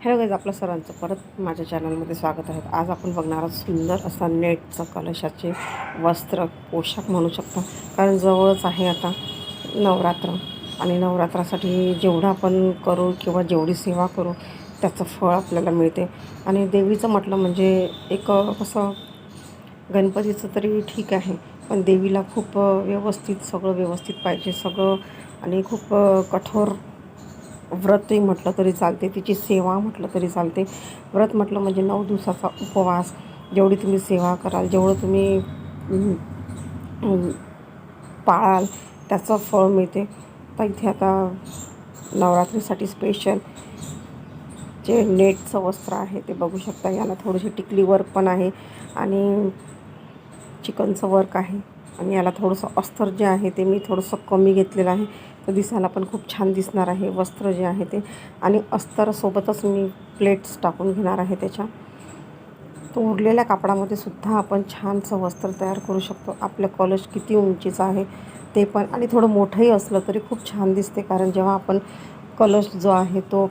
Hello guys आपलं सरांचं परत माझ्या चॅनलमध्ये स्वागत आहे. आज आपण बघणार आहोत सुंदर असा नेटचं कलशाचे वस्त्र पोशाख म्हणू शकतो. कारण जवळच आहे आता नवरात्र आणि नवरात्रासाठी जेवढं आपण करू किंवा जेवढी सेवा करू त्याचं फळ आपल्याला मिळते. आणि देवीचं म्हटलं म्हणजे एक कसं गणपतीचं तरी ठीक आहे पण देवीला खूप व्यवस्थित सगळं व्यवस्थित पाहिजे सगळं आणि खूप कठोर व्रतही म्हटलं तरी चालते तिची सेवा म्हटलं तरी चालते. व्रत म्हटलं म्हणजे नऊ दिवसाचा उपवास. जेवढी तुम्ही सेवा कराल जेवढं तुम्ही पाळाल त्याचं फळ मिळते. तर इथे आता नवरात्रीसाठी स्पेशल जे नेटचं वस्त्र आहे ते बघू शकता. याला थोडीशी टिकली वर्क पण आहे आणि चिकनचं वर्क आहे. आणि याला थोडंसं अस्तर जे आहे ते मी थोडंसं कमी घेतलेलं आहे. तर दिसायला पण खूप छान दिसणार आहे. वस्त्र जे आहे ते. आणि अस्तरसोबतच मी प्लेट्स टाकून घेणार आहे त्याच्या. तो उरलेल्या कापडामध्ये सुद्धा आपण छानसं वस्त्र तयार करू शकतो. आपलं कॉलेज किती उंचीचं आहे ते पण. आणि थोडं मोठंही असलं तरी खूप छान दिसते. कारण जेव्हा आपण कलश जो आहे तो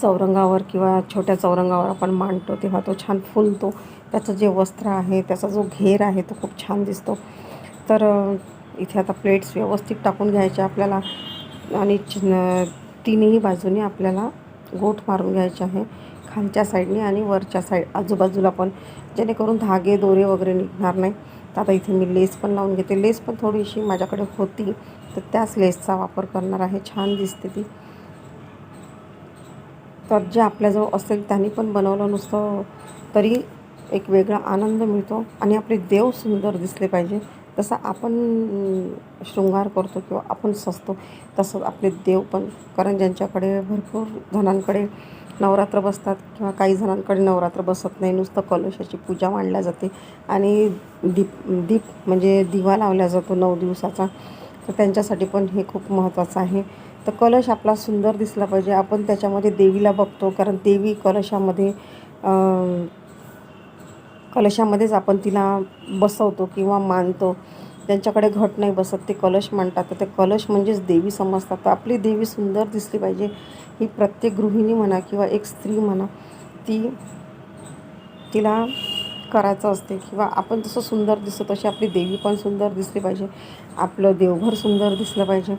चौरंगावर किंवा छोट्या चौरंगावर आपण मांडतो तेव्हा तो छान फुलतो. त्याचं जे वस्त्र आहे त्याचा जो घेर आहे तो खूप छान दिसतो. तर इथे आता प्लेट्स व्यवस्थित टाकून घ्यायच्या आपल्याला. आणि च- तिन्ही बाजूने आपल्याला गोठ मारून घ्यायचे आहे. खालच्या साईडने आणि वरच्या साईड आजूबाजूला पण. जेणेकरून धागे दोरे वगैरे निघणार नाही. तर आता इथे मी लेस पण लावून घेते. लेस पण थोडीशी माझ्याकडे होती. तर त्याच लेसचा वापर करणार आहे. छान दिसते ती. तर जे आपल्याजवळ असेल त्यांनी पण बनवलं नुसतं तरी एक वेगळा आनंद मिळतो. आणि आपले देव सुंदर दिसले पाहिजे. तसं आपण शृंगार करतो किंवा आपण सजतो तसं आपले देव पण कारण ज्यांच्याकडे भरपूर जणांकडे नवरात्र बसतात किंवा काही जणांकडे नवरात्र बसत नाही नुसतं कलशाची पूजा मांडल्या जाते आणि दीप दीप म्हणजे दिवा लावला जातो नऊ दिवसाचा. तर त्यांच्यासाठी पण हे खूप महत्त्वाचं आहे. तर कलश आपला सुंदर दिसला पाहिजे. आपण त्याच्यामध्ये देवीला बघतो कारण देवी कलशामध्ये कलशामध्येच आपण तिला बसवतो किंवा मानतो. त्यांच्याकडे घट नाही बसत ते कलश मांडतात तर ते कलश म्हणजेच देवी समजतात. तर आपली देवी सुंदर दिसली पाहिजे. ही प्रत्येक गृहिणी म्हणा किंवा एक स्त्री म्हणा ती तिला करायचं असते किंवा आपण जसं सुंदर दिसतो तशी आपली देवी पण सुंदर दिसली पाहिजे. आपलं देवघर सुंदर दिसलं पाहिजे.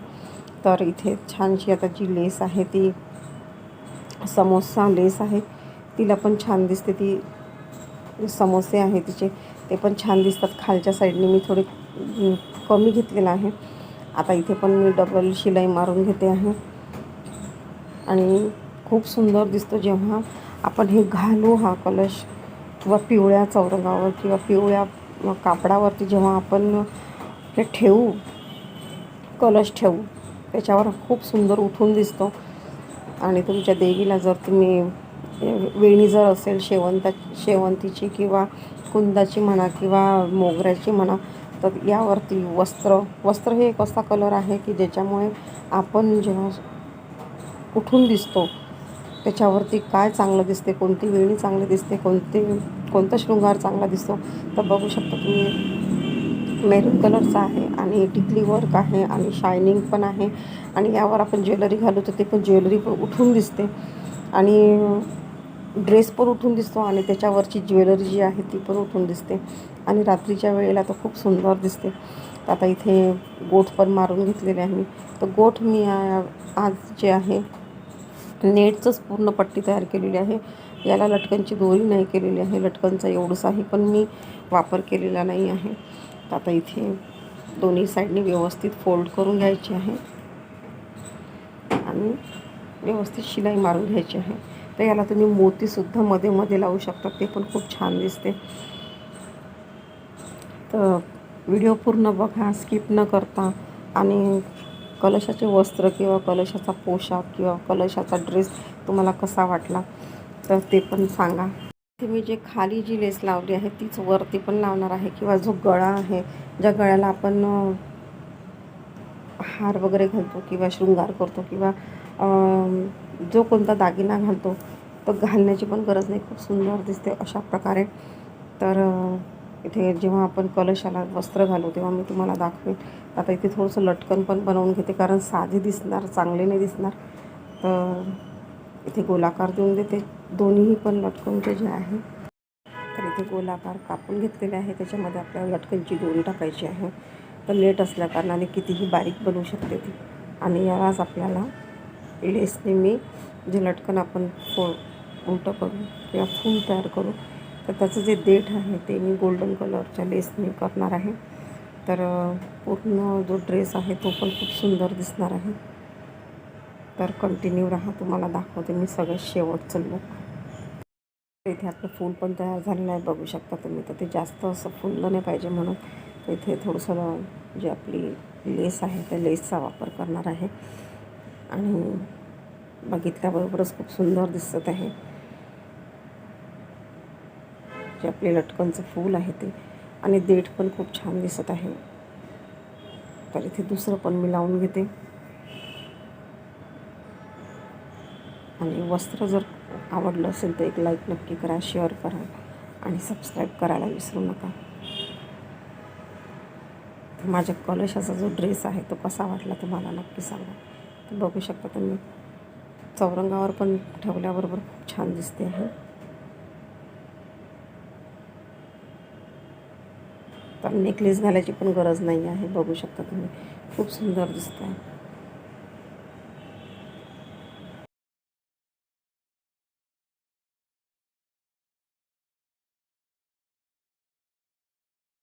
तर इथे छानशी आता जी लेस आहे ती समोसा लेस आहे तिला पण छान दिसते. ती समोसे आहे तिचे ते पण छान दिसतात. खालच्या साईडने मी थोडे कमी घेतलेलं आहे. आता इथे पण मी डबल शिलाई मारून घेते आहे. आणि खूप सुंदर दिसतो जेव्हा आपण हे घालू हा कलश किंवा पिवळ्या चौरंगावर किंवा पिवळ्या कापडावरती जेव्हा आपण हे ठेवू कलश ठेवू त्याच्यावर खूप सुंदर उठून दिसतो. आणि तुमच्या देवीला जर तुम्ही वेणी जर असेल शेवंता शेवंतीची किंवा कुंदाची म्हणा किंवा मोगऱ्याची म्हणा तर यावरती वस्त्र वस्त्र हे एक असा कलर आहे की ज्याच्यामुळे आपण जेव्हा उठून दिसतो त्याच्यावरती काय चांगलं दिसते कोणती वेणी चांगली दिसते कोणते कोणता शृंगार चांगला दिसतो तर बघू शकता तुम्ही मेरून कलरचा आहे आणि टिकली वर्क आहे आणि शायनिंग पण आहे आणि यावर आपण ज्वेलरी घालू तर ते पण ज्वेलरी पण उठून दिसते. आणि ड्रेस पण उठून दिसतो आणि त्याच्यावरची ज्वेलरी जी आहे ती पण उठून दिसते. आणि रात्रीच्या वेळेला तर खूप सुंदर दिसते. तर आता इथे गोठ पण मारून घेतलेले आहे तर गोठ मी आज जे आहे नेटचंच पूर्ण पट्टी तयार केलेली आहे. याला लटकनची दोरी नाही केलेली आहे. लटकनचा एवढंसाही पण मी वापर केलेला नाही आहे. तर आता इथे दोन्ही साईडने व्यवस्थित फोल्ड करून घ्यायची आहे. आणि व्यवस्थित शिलाई मारून घ्यायची आहे. तर याला तुम्ही मोतीसुद्धा मध्ये मध्ये लावू शकता. ते पण खूप छान दिसते. तर व्हिडिओ पूर्ण बघा स्किप न करता. आणि कलशाचे वस्त्र किंवा कलशाचा पोशाख किंवा कलशाचा ड्रेस तुम्हाला कसा वाटला तर ते पण सांगा. ते मी जे खाली जी लेस लावली आहे तीच वरती पण लावणार आहे किंवा जो गळा आहे ज्या गळ्याला आपण हार वगैरे घालतो किंवा शृंगार करतो किंवा जो कोणता दागिना घालतो तर घालण्याची पण गरज नाही. खूप सुंदर दिसते अशा प्रकारे. तर इथे जेव्हा आपण कलशाला वस्त्र घालू तेव्हा मी तुम्हाला दाखवेन. आता इथे थोडंसं लटकन पण बनवून घेते कारण साधे दिसणार चांगले नाही दिसणार. तर इथे गोलाकार देऊन देते. दोन्हीही पण लटकनचे जे आहे. तर इथे गोलाकार कापून घेतलेले आहे. त्याच्यामध्ये आपल्याला लटकनची दोरी टाकायची आहे. तर लेट असल्या कारणाने कितीही बारीक बनवू शकते ती. आणि यालाच आपल्याला लेसने मी जे लटकन आपण फो उलटं करू किंवा फूल तयार करू तर त्याचं जे देठ आहे ते मी गोल्डन कलरच्या लेसने करणार आहे. तर पूर्ण जो ड्रेस आहे तो पण खूप सुंदर दिसणार आहे. तर कंटिन्यू राहा तुम्हाला दाखवते मी सगळ्यात शेवटचं लुक इथे आपलं फूल पण तयार झालेलं आहे बघू शकता तुम्ही. तर ते जास्त असं फुललं नाही पाहिजे म्हणून तर इथे थोडंसं जे आपली लेस आहे त्या लेसचा वापर करणार आहे. आणि बघितल्याबरोबरच खूप सुंदर दिसत आहे. जे आपले लटकनचं फूल आहे ते. आणि देठ पण खूप छान दिसत आहे. तर इथे दुसरं पण मी लावून घेते. आणि वस्त्र जर आवडलं असेल तर एक लाईक नक्की करा शेअर करा आणि सबस्क्राईब करायला विसरू नका. माझ्या कलशाचा जो ड्रेस आहे तो कसा वाटला तुम्हाला नक्की सांगा. तर बघू शकता तुम्ही. चौरंगावर पण ठेवल्याबरोबर खूप छान दिसते आहे. तर नेकलेस घालायची पण गरज नाही आहे. बघू शकता तुम्ही. खूप सुंदर दिसत आहे